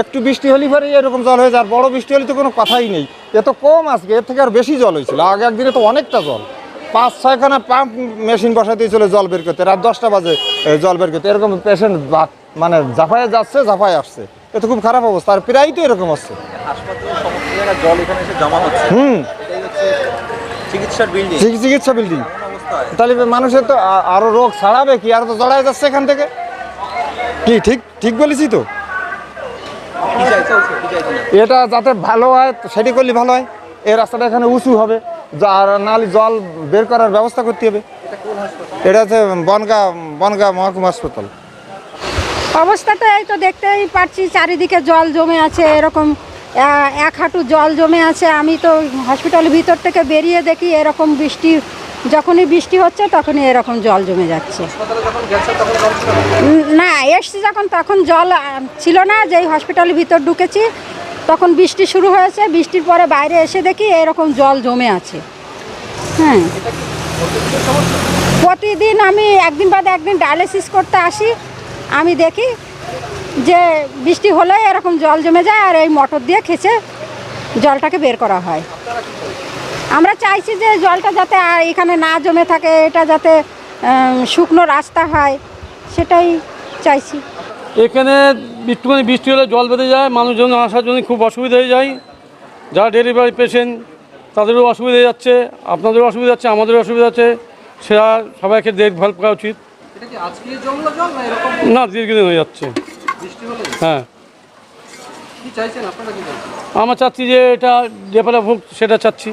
একটু বৃষ্টি হলে পরে এরকম জল হয়ে যায় আর বড় বৃষ্টি হলে তো কোনো কথাই নেই। এ তো কম আজকে এর থেকে আর বেশি জল হয়েছিল। আগে একদিনে তো অনেকটা জল। পাঁচ ছয়খানা পাম্প মেশিন বসা দিয়েছিল জল বের করতে। রাত দশটা বাজে জল বের করতে। এরকম পেশেন্ট মানে জাফায় যাচ্ছে জাফায় আসছে। এ তো খুব খারাপ অবস্থা। আর প্রায় তো এরকম হচ্ছে। হুম। চিকিৎসা বিল্ডিং তাহলে মানুষের তো আরও রোগ ছাড়াবে কি? আর তো জড়াই যাচ্ছে এখান থেকে। কি ঠিক ঠিক বলেছি তো কি চাইছে কি চাইছে না এটা যাতে ভালো হয় সেটি করলে ভালো হয়। এই রাস্তাটা এখানে উঁচু হবে। আর নাহলে জল বের করার ব্যবস্থা করতে হবে। এটা হচ্ছে বনগা বনগা মহকুমা হাসপাতাল। অবস্থা তো এই তো দেখতেই পাচ্ছি, চারিদিকে জল জমে আছে, এরকম এক হাঁটু জল জমে আছে। আমি তো হসপিটালের ভিতর থেকে বেরিয়ে দেখি, এরকম বৃষ্টি যখনই বৃষ্টি হচ্ছে, তখনই এরকম জল জমে যাচ্ছে। না? এসছি যখন, তখন জল ছিল না, যেই হসপিটালের ভিতর ঢুকেছি, তখন বৃষ্টি শুরু হয়েছে, বৃষ্টির পরে বাইরে এসে দেখি এরকম জল জমে আছে। হ্যাঁ। প্রতিদিন আমি একদিন বাদে একদিন ডায়ালিসিস করতে আসি, আমি দেখি যে বৃষ্টি হলে এরকম জল জমে যায়, আর এই মোটর দিয়ে খেচে জলটাকে বের করা হয়। আমরা চাইছি যে জলটা যাতে আর এখানে না জমে থাকে এটা যাতে শুকনো রাস্তা হয় সেটাই চাইছি। এখানে একটুখানি বৃষ্টি হলে জল বেঁধে যায় মানুষজন আসার জন্য খুব অসুবিধা হয়ে যায়। যারা ডেলিভারি পেশেন্ট তাদেরও অসুবিধা হয়ে যাচ্ছে আপনাদেরও অসুবিধা হচ্ছে আমাদেরও অসুবিধা হচ্ছে সেটা সবাইকে দেখভাল করা উচিত। এটা কি আজকে জমলো জল না দীর্ঘদিন হয়ে যাচ্ছে। হ্যাঁ। কি চাইছেন আপনারা কি চাইছেন? আমরা চাচ্ছি যে এটা ডেভেলপ হোক সেটা চাচ্ছি।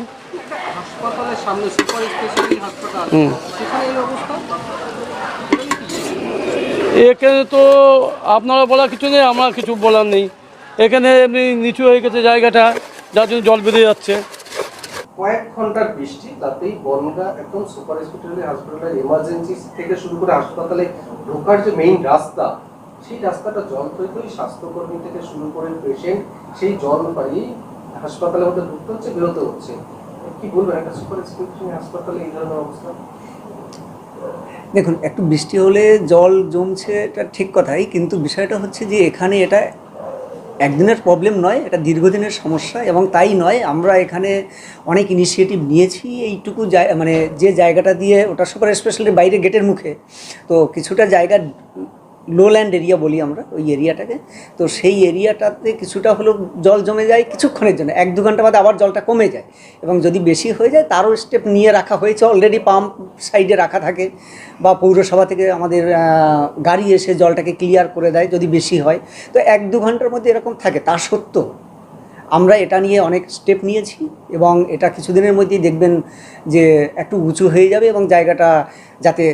হাসপাতালের সামনে সুপার স্পেশালিটি হাসপাতাল। সেখানে এই অবস্থা? এখানে তো আপনারা বলার কিছু নেই আমার কিছু বলার নেই। এখানে এমনি নিচু হয়ে গেছে জায়গাটা যার জন্য জল বেঁধে যাচ্ছে। কয়েক ঘণ্টার বৃষ্টি তাতেই বনগা একদম সুপার স্পেশালিটি হাসপাতালের এমার্জেন্সি থেকে শুরু করে হাসপাতালে ঢোকার যে মেইন রাস্তা সেই রাস্তাটা জল তৈরি করে স্বাস্থ্যকর্মী থেকে শুরু করে পেশেন্ট সেই জল পাড়িয়েই হাসপাতালের মধ্যে ঢুকতে হচ্ছে বেরোতে হচ্ছে। দেখুন, একটু বৃষ্টি হলে জল জমছে, এটা ঠিক কথাই, কিন্তু বিষয়টা হচ্ছে যে এখানে এটা একদিনের প্রবলেম নয়, এটা দীর্ঘদিনের সমস্যা এবং তাই নয়, আমরা এখানে অনেক ইনিশিয়েটিভ নিয়েছি, এইটুকু মানে যে জায়গাটা দিয়ে ওটা সুপার স্পেশালি বাইরে গেটের মুখে। তো কিছুটা জায়গা লোল্যান্ড এরিয়া বলি আমরা, ওই এরিয়াটাকে তো সেই এরিয়াটাতে কিছুটা হলেও জল জমে যায় কিছুক্ষণের জন্য। এক দু ঘণ্টা বাদে আবার জলটা কমে যায়। এবং যদি বেশি হয়ে যায়, তারও স্টেপ নিয়ে রাখা হয়েছে। অলরেডি পাম্প সাইডে রাখা থাকে বা পৌরসভা থেকে আমাদের গাড়ি এসে জলটাকে ক্লিয়ার করে দেয় যদি বেশি হয়। তো এক দু ঘণ্টার মধ্যে এরকম থাকে। তা সত্ত্বেও আমরা এটা নিয়ে অনেক স্টেপ নিয়েছি এবং এটা কিছুদিনের মধ্যেই দেখবেন যে একটু উঁচু হয়ে যাবে এবং জায়গাটা যাতে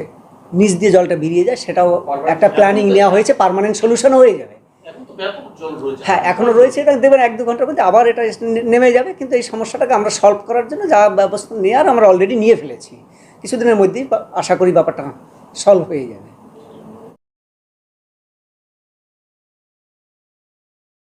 নিচ দিয়ে জলটা বেরিয়ে যায় সেটাও একটা প্ল্যানিং নেওয়া হয়েছে পারমানেন্ট সলিউশনও হয়ে যাবে। হ্যাঁ এখনও রয়েছে এটা দেবেন এক দু ঘণ্টার মধ্যে আবার এটা নেমে যাবে কিন্তু এই সমস্যাটাকে আমরা সলভ করার জন্য যা ব্যবস্থা নেওয়ার আমরা অলরেডি নিয়ে ফেলেছি। কিছুদিনের মধ্যেই আশা করি ব্যাপারটা সলভ হয়ে যাবে।